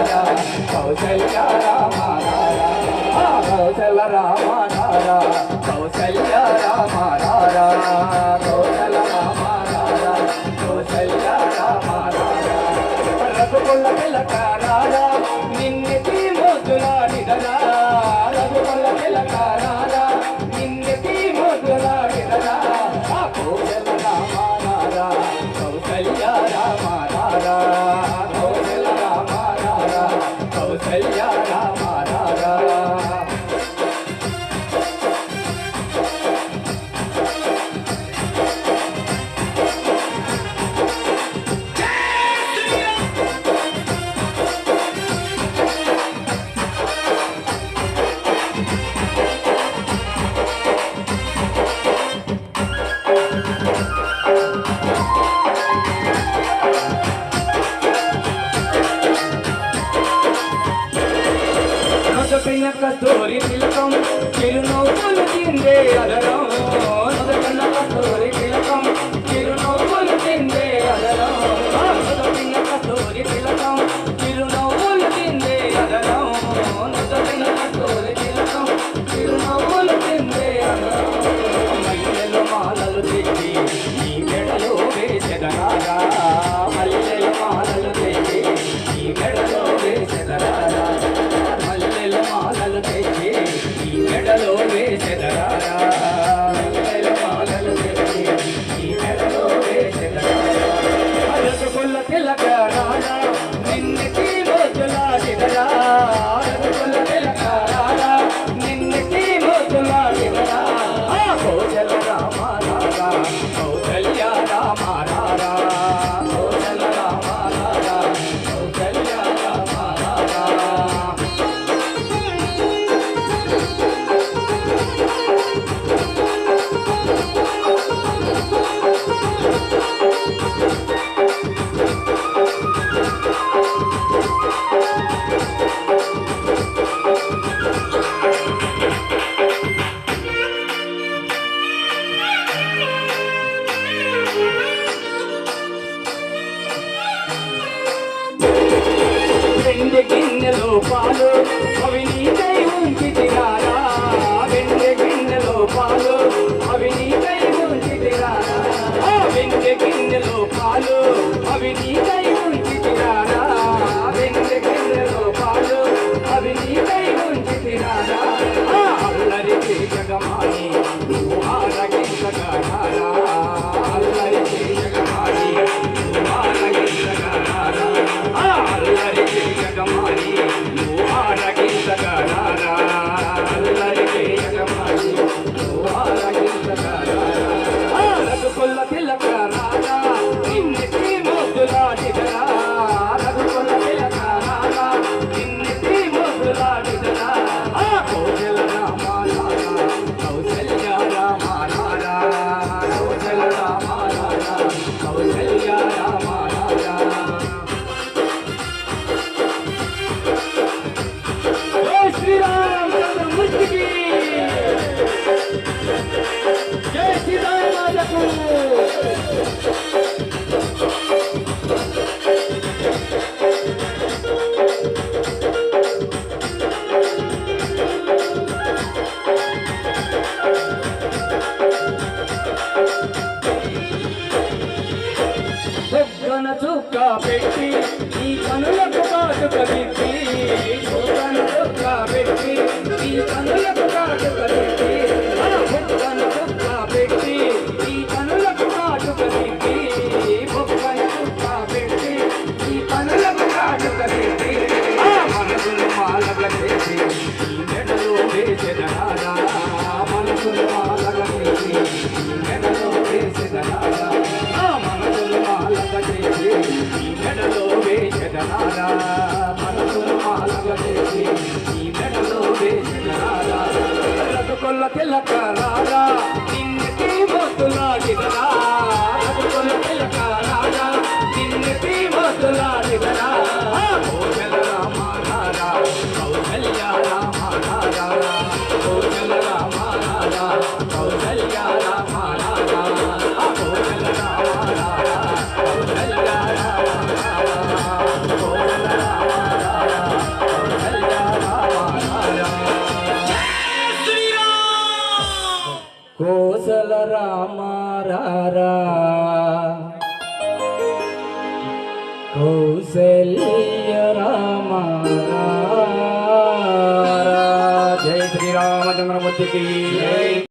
రామారా కౌశల్య రామారా కౌశల రామారా కౌశల్య రామారా తోరి నిలకం. చిరునవ్వులు తిందే అలరం లోపాలు అవి నీకై ఉంచితిరారా వెండి గిన్నె లోపాలు అవి నీకై ఉంచితిరారా వెండి గిన్నె లోపాలు అవి నీకై ఉంచితిరారా వెండి గిన్నె లోపాలు అవి నీకై తిలక పెట్టి ఈ పనులకు కాటుక పెట్టి పనులకు పెట్టి ఈ పనులకు కాటుక పెట్టి మనసులు మాలవలే వేసినారా మనసును మాలగ కౌసల్య రామ జయ శ్రీరామచంద్రమూర్తికి జయ